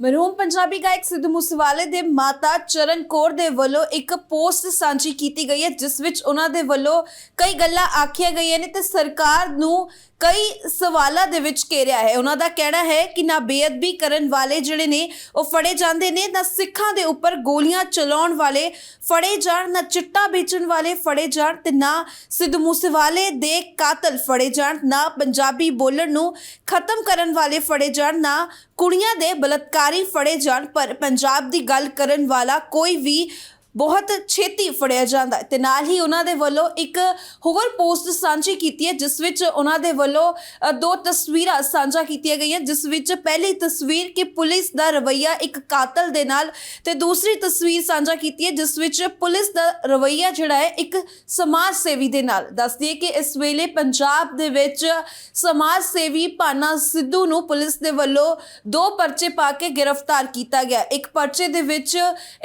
ਮਰਹੂਮ ਪੰਜਾਬੀ ਗਾਇਕ ਸਿੱਧੂ ਮੂਸੇਵਾਲੇ ਦੇ ਮਾਤਾ ਚਰਨ ਕੌਰ ਦੇ ਵੱਲੋਂ ਇੱਕ ਪੋਸਟ ਸਾਂਝੀ ਕੀਤੀ ਗਈ ਹੈ, ਜਿਸ ਵਿੱਚ ਉਹਨਾਂ ਦੇ ਵੱਲੋਂ ਕਈ ਗੱਲਾਂ ਆਖੀਆਂ ਗਈਆਂ ਨੇ ਤੇ ਸਰਕਾਰ ਨੂੰ ਕਈ ਸਵਾਲਾਂ ਦੇ ਵਿੱਚ ਘੇਰਿਆ ਹੈ। ਉਹਨਾਂ ਦਾ ਕਹਿਣਾ ਹੈ ਕਿ ਨਾ ਬੇਅਦਬੀ ਕਰਨ ਵਾਲੇ ਜਿਹੜੇ ਨੇ, ਉਹ ਫੜੇ ਜਾਂਦੇ ਨੇ, ਨਾ ਸਿੱਖਾਂ ਦੇ ਉੱਪਰ ਗੋਲੀਆਂ ਚਲਾਉਣ ਵਾਲੇ ਫੜੇ ਜਾਣ, ਨਾ ਚਿੱਟਾ ਵੇਚਣ ਵਾਲੇ ਫੜੇ ਜਾਣ ਤੇ ਨਾ ਸਿੱਧੂ ਮੂਸੇਵਾਲੇ ਦੇ ਕਾਤਲ ਫੜੇ ਜਾਣ, ਨਾ ਪੰਜਾਬੀ ਬੋਲਣ ਨੂੰ ਖਤਮ ਕਰਨ ਵਾਲੇ ਫੜੇ ਜਾਣ, ਨਾ ਕੁੜੀਆਂ ਦੇ ਬਲਤਕਾਰੀ ਫੜੇ ਜਾਣ ਪਰ ਪੰਜਾਬ ਦੀ ਗੱਲ ਕਰਨ ਵਾਲਾ ਕੋਈ ਵੀ ਬਹੁਤ ਛੇਤੀ ਫੜਿਆ ਜਾਂਦਾ ਹੈ। ਤੇ ਨਾਲ ਹੀ ਉਹਨਾਂ ਦੇ ਵੱਲੋਂ ਇੱਕ ਹੋਰ ਪੋਸਟ ਸਾਂਝੀ ਕੀਤੀ ਹੈ, ਜਿਸ ਵਿੱਚ ਉਹਨਾਂ ਦੇ ਵੱਲੋਂ ਦੋ ਤਸਵੀਰਾਂ ਸਾਂਝਾ ਕੀਤੀਆਂ ਗਈਆਂ, ਜਿਸ ਵਿੱਚ ਪਹਿਲੀ ਤਸਵੀਰ ਕਿ ਪੁਲਿਸ ਦਾ ਰਵੱਈਆ ਇੱਕ ਕਾਤਲ ਦੇ ਨਾਲ ਤੇ ਦੂਸਰੀ ਤਸਵੀਰ ਸਾਂਝਾ ਕੀਤੀ ਹੈ, ਜਿਸ ਵਿੱਚ ਪੁਲਿਸ ਦਾ ਰਵੱਈਆ ਜਿਹੜਾ ਹੈ ਇੱਕ ਸਮਾਜ ਸੇਵੀ ਦੇ ਨਾਲ। ਦੱਸਦੀ ਹੈ ਕਿ ਇਸ ਵੇਲੇ ਪੰਜਾਬ ਦੇ ਵਿੱਚ ਸਮਾਜ ਸੇਵੀ ਪਾਨਾ ਸਿੱਧੂ ਨੂੰ ਪੁਲਿਸ ਦੇ ਵੱਲੋਂ ਦੋ ਪਰਚੇ ਪਾ ਕੇ ਗ੍ਰਿਫਤਾਰ ਕੀਤਾ ਗਿਆ ਇੱਕ ਪਰਚੇ ਦੇ ਵਿੱਚ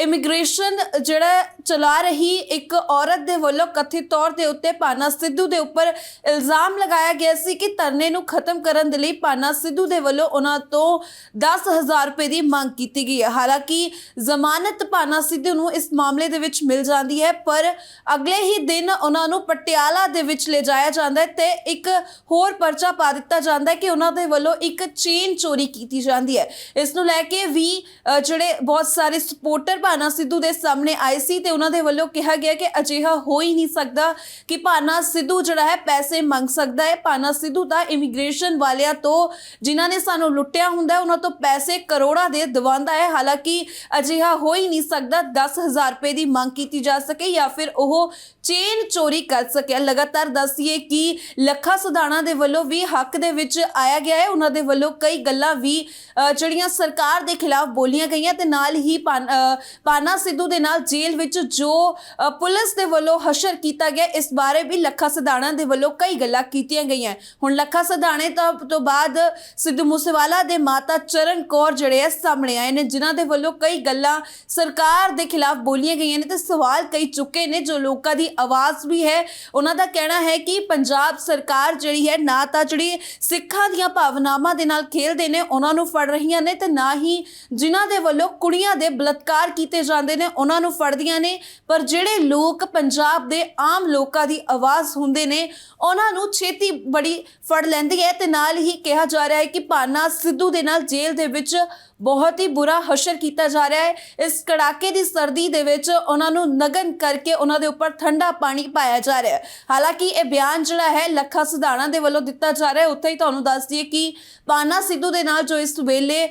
ਇਮੀਗ੍ਰੇਸ਼ਨ ਜਿਹੜਾ ਚਲਾ ਰਹੀ ਇੱਕ ਔਰਤ ਦੇ ਵੱਲੋਂ ਕਥਿਤ ਤੌਰ ਦੇ ਉੱਤੇ ਪਾਨਾ ਸਿੱਧੂ ਦੇ ਉੱਪਰ ਇਲਜ਼ਾਮ ਲਗਾਇਆ ਗਿਆ ਸੀ ਕਿ ਧਰਨੇ ਨੂੰ ਖਤਮ ਕਰਨ ਦੇ ਲਈ ਪਾਨਾ ਸਿੱਧੂ ਦੇ ਵੱਲੋਂ ਉਹਨਾਂ ਤੋਂ 10000 ਰੁਪਏ ਦੀ ਮੰਗ ਕੀਤੀ ਗਈ ਹੈ। ਹਾਲਾਂਕਿ ਜ਼ਮਾਨਤ ਪਾਨਾ ਸਿੱਧੂ ਨੂੰ ਇਸ ਮਾਮਲੇ ਦੇ ਵਿੱਚ ਮਿਲ ਜਾਂਦੀ ਹੈ, ਪਰ ਅਗਲੇ ਹੀ ਦਿਨ ਉਹਨਾਂ ਨੂੰ ਪਟਿਆਲਾ ਦੇ ਵਿੱਚ ਲਿਜਾਇਆ ਜਾਂਦਾ ਹੈ ਤੇ ਇੱਕ ਹੋਰ ਪਰਚਾ ਪਾ ਦਿੱਤਾ ਜਾਂਦਾ ਹੈ ਕਿ ਉਹਨਾਂ ਦੇ ਵੱਲੋਂ ਇੱਕ ਚੇਨ ਚੋਰੀ ਕੀਤੀ ਜਾਂਦੀ ਹੈ। ਇਸ ਨੂੰ ਲੈ ਕੇ ਵੀ ਜਿਹੜੇ ਬਹੁਤ ਸਾਰੇ ਸਪੋਰਟਰ ਭਾਨਾ ਸਿੱਧੂ ਦੇ ਸਾਹਮਣੇ ਆਏ ਸੀ ਤੇ ਉਹਨਾਂ ਦੇ ਵੱਲੋਂ ਕਿਹਾ ਗਿਆ ਕਿ ਅਜਿਹਾ ਹੋ ਹੀ ਨਹੀਂ ਸਕਦਾ ਕਿ ਭਾਨਾ ਸਿੱਧੂ ਜਿਹੜਾ ਹੈ ਪੈਸੇ ਮੰਗ ਸਕਦਾ ਹੈ। ਭਾਨਾ ਸਿੱਧੂ ਤਾਂ ਇਮੀਗ੍ਰੇਸ਼ਨ ਵਾਲਿਆਂ ਤੋਂ ਜਿਨ੍ਹਾਂ ਨੇ ਸਾਨੂੰ ਲੁੱਟਿਆ ਹੁੰਦਾ ਉਹਨਾਂ ਤੋਂ ਪੈਸੇ ਕਰੋੜਾਂ ਦੇ ਦਿਵਾਉਂਦਾ ਹੈ। ਹਾਲਾਂਕਿ ਅਜਿਹਾ ਹੋ ਹੀ ਨਹੀਂ ਸਕਦਾ 10000 ਰੁਪਏ ਦੀ ਮੰਗ ਕੀਤੀ ਜਾ ਸਕੇ ਜਾਂ ਫਿਰ ਉਹ ਚੇਨ ਚੋਰੀ ਕਰ ਸਕਿਆ। ਲਗਾਤਾਰ ਦੱਸੀਏ ਕਿ ਲੱਖਾ ਸੁਧਾਣਾ ਦੇ ਵੱਲੋਂ ਵੀ ਹੱਕ ਦੇ ਵਿੱਚ ਆਇਆ ਗਿਆ ਹੈ। ਉਹਨਾਂ ਦੇ ਵੱਲੋਂ ਕਈ ਗੱਲਾਂ ਵੀ ਜਿਹੜੀਆਂ ਸਰਕਾਰ ਦੇ ਖਿਲਾਫ ਬੋਲੀਆਂ ਗਈਆਂ ਤੇ ਨਾਲ ਹੀ ਪਾਨ- ਅ, ਪਾਨਾ ਸਿੱਧੂ ਦੇ ਨਾਲ ਜੇਲ੍ਹ ਵਿੱਚ ਜੋ ਪੁਲਿਸ ਦੇ ਵੱਲੋਂ ਹਸ਼ਰ ਕੀਤਾ ਗਿਆ, ਇਸ ਬਾਰੇ ਵੀ ਲੱਖਾ ਸਧਾਣਾ ਦੇ ਵੱਲੋਂ ਕਈ ਗੱਲਾਂ ਕੀਤੀਆਂ ਗਈਆਂ। ਹੁਣ ਲੱਖਾ ਸਧਾਣੇ ਤੋਂ ਤੋਂ ਬਾਅਦ ਸਿੱਧੂ ਮੂਸੇਵਾਲਾ ਦੇ ਮਾਤਾ ਚਰਨ ਕੌਰ ਜਿਹੜੇ ਆ, ਸਾਹਮਣੇ ਆਏ ਨੇ, ਜਿਨ੍ਹਾਂ ਦੇ ਵੱਲੋਂ ਕਈ ਗੱਲਾਂ ਸਰਕਾਰ ਦੇ ਖਿਲਾਫ ਬੋਲੀਆਂ ਗਈਆਂ ਨੇ ਤੇ ਸਵਾਲ ਕਈ ਚੁੱਕੇ ਨੇ, ਜੋ ਲੋਕਾਂ ਦੀ ਆਵਾਜ਼ ਵੀ ਹੈ। ਉਹਨਾਂ ਦਾ ਕਹਿਣਾ ਹੈ ਕਿ ਪੰਜਾਬ ਸਰਕਾਰ ਜਿਹੜੀ ਹੈ, ਨਾ ਤਾਂ ਜਿਹੜੀ ਸਿੱਖਾਂ ਦੀਆਂ ਭਾਵਨਾਵਾਂ ਦੇ ਨਾਲ ਖੇਲਦੇ ਨੇ, ਉਹਨਾਂ ਨੂੰ ਫੜ ਰਹੀਆਂ ਨੇ ਤੇ ਨਾ ਹੀ ਜਿਨ੍ਹਾਂ ਦੇ ਵੱਲੋਂ ਕੁੜੀਆਂ ਦੇ ਬਲਾਤਕਾਰ ਕੀਤੇ ਜਾਂਦੇ ਨੇ, ਉਹਨਾਂ ਨੂੰ ਫੜਦੀਆਂ ਨੇ, ਪਰ ਜਿਹੜੇ ਲੋਕ ਪੰਜਾਬ ਦੇ ਆਮ ਲੋਕਾਂ ਦੀ ਆਵਾਜ਼ ਹੁੰਦੇ ਨੇ, ਉਹਨਾਂ ਨੂੰ ਛੇਤੀ ਬੜੀ ਫੜ ਲੈਂਦੀ ਹੈ ਤੇ ਨਾਲ ਹੀ ਕਿਹਾ ਜਾ ਰਿਹਾ ਹੈ ਕਿ ਪਾਨਾ ਸਿੱਧੂ ਦੇ ਨਾਲ ਜੇਲ੍ਹ ਦੇ ਵਿੱਚ ਬਹੁਤ ਹੀ ਬੁਰਾ ਹਸ਼ਰ ਕੀਤਾ ਜਾ ਰਿਹਾ ਹੈ। ਇਸ ਕੜਾਕੇ ਦੀ ਸਰਦੀ ਦੇ ਵਿੱਚ ਉਹਨਾਂ ਨੂੰ ਨਗਨ ਕਰਕੇ ਉਹਨਾਂ ਦੇ ਉੱਪਰ ਠੰਡਾ ਪਾਣੀ ਪਾਇਆ ਜਾ ਰਿਹਾ ਹੈ। ਹਾਲਾਂਕਿ ਇਹ ਬਿਆਨ ਜਿਹੜਾ ਹੈ, ਲੱਖਾ ਸੁਧਾਣਾ ਦੇ ਵੱਲੋਂ ਦਿੱਤਾ ਜਾ ਰਿਹਾ ਹੈ। ਉੱਥੇ ਹੀ ਤੁਹਾਨੂੰ ਦੱਸ ਦਈਏ ਕਿ ਪਾਨਾ ਸਿੱਧੂ ਦੇ ਨਾਲ ਜੋ ਇਸ ਵੇਲੇ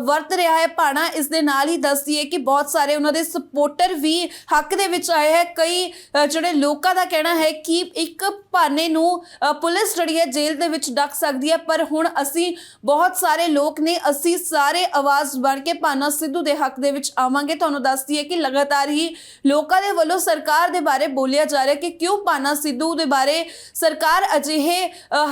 ਵਰਤ ਰਿਹਾ ਹੈ ਪਾਣਾ ਇਸ ਦੇ ਨਾਲ ਹੀ ਦੱਸ ਦਈਏ ਕਿ ਬਹੁਤ ਸਾਰੇ ਉਹਨਾਂ ਦੇ ਸਪੋਰਟਰ ਵੀ ਹੱਕ ਦੇ ਵਿੱਚ ਆਇਆ ਹੈ। ਕਈ ਜਿਹੜੇ ਲੋਕਾਂ ਦਾ ਕਹਿਣਾ ਹੈ ਕਿ ਇੱਕ ਭਾਨੇ ਨੂੰ ਪੁਲਿਸ ਜਿਹੜੀ ਹੈ ਜੇਲ੍ਹ ਦੇ ਵਿੱਚ ਡੱਕ ਸਕਦੀ ਹੈ। ਪਰ ਹੁਣ ਅਸੀਂ ਬਹੁਤ ਸਾਰੇ ਲੋਕ ਨੇ, ਅਸੀਂ ਸਾਰੇ ਆਵਾਜ਼ ਬਣ ਕੇ ਭਾਨਾ ਸਿੱਧੂ ਦੇ ਹੱਕ ਦੇ ਵਿੱਚ ਆਵਾਂਗੇ। ਤੁਹਾਨੂੰ ਦੱਸਦੀ ਹੈ ਕਿ ਲਗਾਤਾਰ ਹੀ ਲੋਕਾਂ ਦੇ ਵੱਲੋਂ ਸਰਕਾਰ ਦੇ ਬਾਰੇ ਬੋਲਿਆ ਜਾ ਰਿਹਾ ਕਿ ਕਿਉਂ ਭਾਨਾ ਸਿੱਧੂ ਦੇ ਬਾਰੇ ਸਰਕਾਰ ਅਜਿਹੇ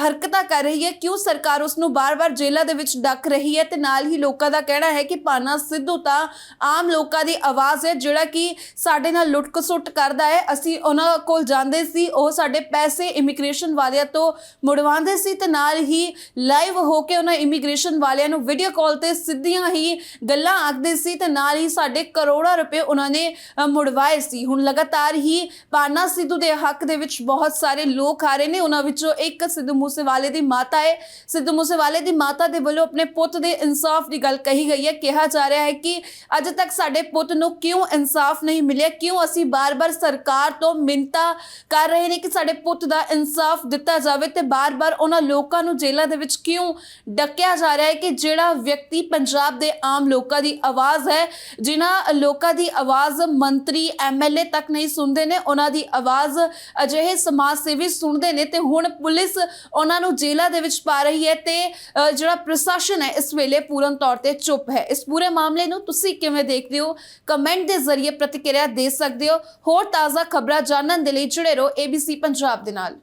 ਹਰਕਤਾਂ ਕਰ ਰਹੀ ਹੈ। ਕਿਉਂ ਸਰਕਾਰ ਉਸ ਨੂੰ ਬਾਰ-ਬਾਰ ਜੇਲ੍ਹਾਂ ਦੇ ਵਿੱਚ ਡੱਕ ਰਹੀ ਹੈ? ਤੇ ਨਾਲ ਹੀ ਲੋਕਾਂ ਦਾ ਕਹਿਣਾ ਹੈ ਕਿ ਭਾਨਾ ਸਿੱਧੂ ਤਾਂ ਆਮ ਲੋਕਾਂ ਦੀ ਆਵਾਜ਼ ਹੈ, ਜਿਹੜਾ ਕਿ ਸਾਡੇ ਨਾਲ ਲੁੱਟ-ਖਸੁੱਟ ਕਰਦਾ ਹੈ। ਅਸੀਂ ਉਹਨਾਂ ਕੋਲ ਜਾਂਦੇ ਸੀ, ਉਹ ਸਾਡੇ ਪੈਸੇ ਇਮੀਗ੍ਰੇਸ਼ਨ ਵਾਲਿਆਂ ਤੋਂ ਮੁੜਵਾਉਂਦੇ ਸੀ ਤੇ ਨਾਲ ਹੀ ਲਾਈਵ ਹੋ ਕੇ ਉਹਨਾਂ ਇਮੀਗ੍ਰੇਸ਼ਨ ਵਾਲਿਆਂ ਨੂੰ ਵੀਡੀਓ ਕਾਲ ਤੇ ਸਿੱਧੀਆਂ ਹੀ ਗੱਲਾਂ ਆਖਦੇ ਸੀ ਤੇ ਨਾਲ ਹੀ ਸਾਡੇ ਕਰੋੜਾਂ ਰੁਪਏ ਉਹਨਾਂ ਨੇ ਮੁੜਵਾਏ ਸੀ। ਹੁਣ ਲਗਾਤਾਰ ਹੀ ਪਾਨਾ ਸਿੱਧੂ ਦੇ ਹੱਕ ਦੇ ਵਿੱਚ ਬਹੁਤ ਸਾਰੇ ਲੋਕ ਆ ਰਹੇ ਨੇ। ਉਹਨਾਂ ਵਿੱਚੋਂ ਇੱਕ ਸਿੱਧੂ ਮੂਸੇਵਾਲੇ ਦੀ ਮਾਤਾ ਹੈ। ਸਿੱਧੂ ਮੂਸੇਵਾਲੇ ਦੀ ਮਾਤਾ ਦੇ ਵੱਲੋਂ ਆਪਣੇ ਪੁੱਤ ਦੇ ਇਨਸਾਫ ਦੀ ਗੱਲ ਕਹੀ ਗਈ ਹੈ। ਕਿਹਾ ਜਾ ਰਿਹਾ ਹੈ ਕਿ ਅਜੇ ਤੱਕ ਸਾਡੇ ਪੁੱਤ ਨੂੰ ਕਿਉਂ ਇਨਸਾਫ ਨਹੀਂ ਮਿਲਿਆ। ਕਿਉਂ ਅਸੀਂ ਬਾਰ-ਬਾਰ ਸਰਕਾਰ ਤੋਂ ਮਿੰਤਾ ਕਰ ਰਹੇ ਨੇ ਕਿ ਸਾਡੇ ਪੁੱਤ ਦਾ ਇਨਸਾਫ ਦਿੱਤਾ ਜਾਵੇ ਤੇ ਬਾਰ-ਬਾਰ ਉਹਨਾਂ ਲੋਕਾਂ ਨੂੰ ਜੇਲ੍ਹਾਂ ਦੇ ਵਿੱਚ ਕਿਉਂ ਡੱਕਿਆ ਜਾ ਰਿਹਾ ਹੈ ਕਿ ਜਿਹੜਾ ਵਿਅਕਤੀ ਪੰਜਾਬ ਦੇ ਆਮ ਲੋਕਾਂ ਦੀ ਆਵਾਜ਼ ਹੈ, ਜਿਨ੍ਹਾਂ ਲੋਕਾਂ ਦੀ ਆਵਾਜ਼ ਮੰਤਰੀ ਐਮਐਲਏ ਤੱਕ ਨਹੀਂ ਸੁਣਦੇ ਨੇ, ਉਹਨਾਂ ਦੀ ਆਵਾਜ਼ ਅਜਿਹੇ ਸਮਾਜ ਸੇਵੀ ਸੁਣਦੇ ਨੇ ਤੇ ਹੁਣ ਪੁਲਿਸ ਉਹਨਾਂ ਨੂੰ ਜੇਲ੍ਹਾਂ ਦੇ ਵਿੱਚ ਪਾ ਰਹੀ ਹੈ ਤੇ ਜਿਹੜਾ ਪ੍ਰਸ਼ਾਸਨ ਹੈ, ਇਸ ਵੇਲੇ ਪੂਰਨ ਤੌਰ ਤੇ ਚੁੱਪ ਹੈ। ਇਸ ਪੂਰੇ ਮਾਮਲੇ ਨੂੰ ਤੁਸੀਂ ਕਿਵੇਂ ਦੇਖਦੇ ਹੋ? ਕਮੈਂਟ ਦੇ ਜ਼ਰੀਏ ਪ੍ਰਤੀਕਿਰਿਆ ਦੇ ਸਕਦੇ ਹੋ। ਹੋਰ ਤਾਜ਼ਾ ਖਬਰਾਂ ਜਾਣਨ ਦੇ ਲਈ ਜੁੜੇ ਰਹੋ ABC ਪੰਜਾਬ ਦੇ ਨਾਲ।